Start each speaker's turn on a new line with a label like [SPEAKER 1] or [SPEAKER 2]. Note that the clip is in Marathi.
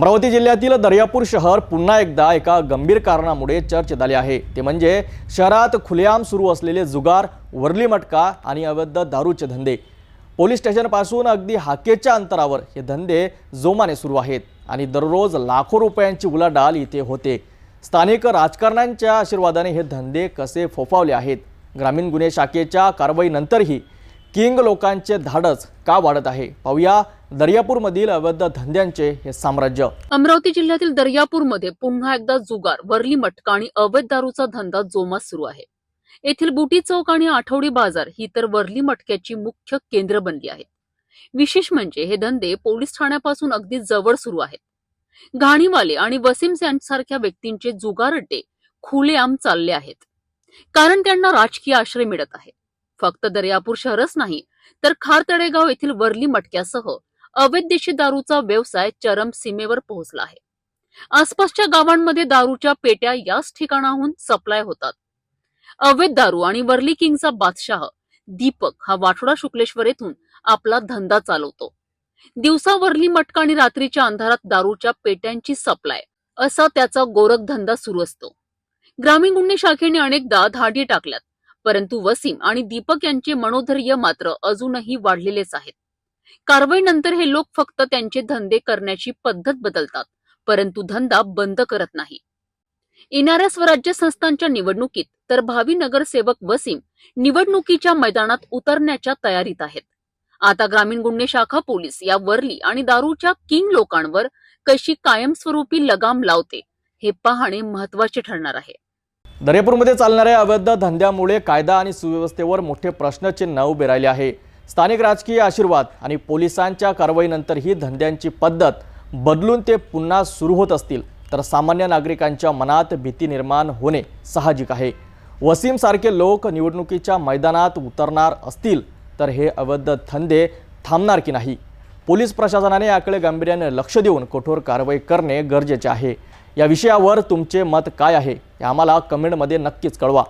[SPEAKER 1] अमरावती जिल्ह्यातील दर्यापूर शहर पुन्हा एकदा एका गंभीर कारणामुळे चर्चेत आले आहे. ते म्हणजे शहरात खुलेआम सुरू असलेले जुगार वरली मटका आणि अवैध दारूचे धंदे. पोलीस स्टेशनपासून अगदी हाकेच्या अंतरावर हे धंदे जोमाने सुरू आहेत आणि दररोज लाखो रुपयांची उलाढाल इथे होते. स्थानिक राजकारण्यांच्या आशीर्वादाने हे धंदे कसे फोफावले आहेत? ग्रामीण गुन्हे शाखेच्या कारवाईनंतरही किंग लोकांचे धाडस का वाढत आहे? पाहूया दर्यापूरमधील अवैध धंद्यांचे हे साम्राज्य.
[SPEAKER 2] अमरावती जिल्ह्यातील दर्यापूरमध्ये पुन्हा एकदा जुगार वरली मटका आणि अवैध दारूचा धंदा जोमात सुरू आहे. येथील बुटी चौक आणि आठवडी बाजार ही तर वरली मटक्याची मुख्य केंद्र बनली आहेत. विशेष म्हणजे हे धंदे पोलीस ठाण्यापासून अगदी जवळ सुरू आहेत. घाणीवाले आणि वसीम यांसारख्या व्यक्तींचे जुगार अड्डे खुलेआम चालले आहेत. कारण त्यांना राजकीय आश्रय मिळत आहे. फक्त दर्यापूर शहरच नाही तर खार तळेगाव येथील वरली मटक्यासह अवैध देशी दारूचा व्यवसाय चरम सीमेवर पोहोचला आहे. आसपासच्या गावांमध्ये दारूच्या पेट्या याच ठिकाणाहून सप्लाय होतात. अवैध दारू आणि वर्ली किंगचा बादशाह दीपक हा वाठोडा शुक्लेश्वर येथून आपला धंदा चालवतो. दिवसा वरली मटका आणि रात्रीच्या अंधारात दारूच्या पेट्यांची सप्लाय असा त्याचा गोरखधंदा सुरू असतो. ग्रामीण गुन्हे शाखेने अनेकदा धाडी टाकल्यात. परंतु वसीम आणि दीपक यांचे मनोधैर्य मात्र अजूनही वाढलेलेच आहेत. कारवाईनंतर हे लोक फक्त त्यांचे धंदे करण्याची पद्धत बदलतात परंतु धंदा बंद करत नाही. येणाऱ्या स्वराज्य संस्थांच्या निवडणुकीत तर भावी नगरसेवक वसीम निवडणुकीच्या मैदानात उतरण्याच्या तयारीत आहेत. आता ग्रामीण गुन्हे शाखा पोलीस या वरली आणि दारूच्या किंग लोकांवर कशी कायमस्वरूपी लगाम लावते हे पाहणे महत्त्वाचे ठरणार आहे.
[SPEAKER 1] दर्यापूरमध्ये चालणाऱ्या अवैध धंद्यामुळे कायदा आणि सुव्यवस्थेवर मोठे प्रश्नचिन्ह उभे राहिले आहे. स्थानिक राजकीय आशीर्वाद आणि पोलिसांच्या कारवाईनंतर ही धंद्यांची पद्धत बदलून ते पुन्हा सुरू होत असतील तर सामान्य नागरिकांच्या मनात भीती निर्माण होणे साहजिक आहे. वसीमसारखे लोक निवडणुकीच्या मैदानात उतरणार असतील तर हे अवैध धंदे थांबणार की नाही? पोलीस प्रशासनाने याकडे गांभीर्याने लक्ष देऊन कठोर कारवाई करणे गरजेचे आहे. या विषयावर तुमचे मत काय आहे हे आम्हाला कमेंटमध्ये नक्कीच कळवा.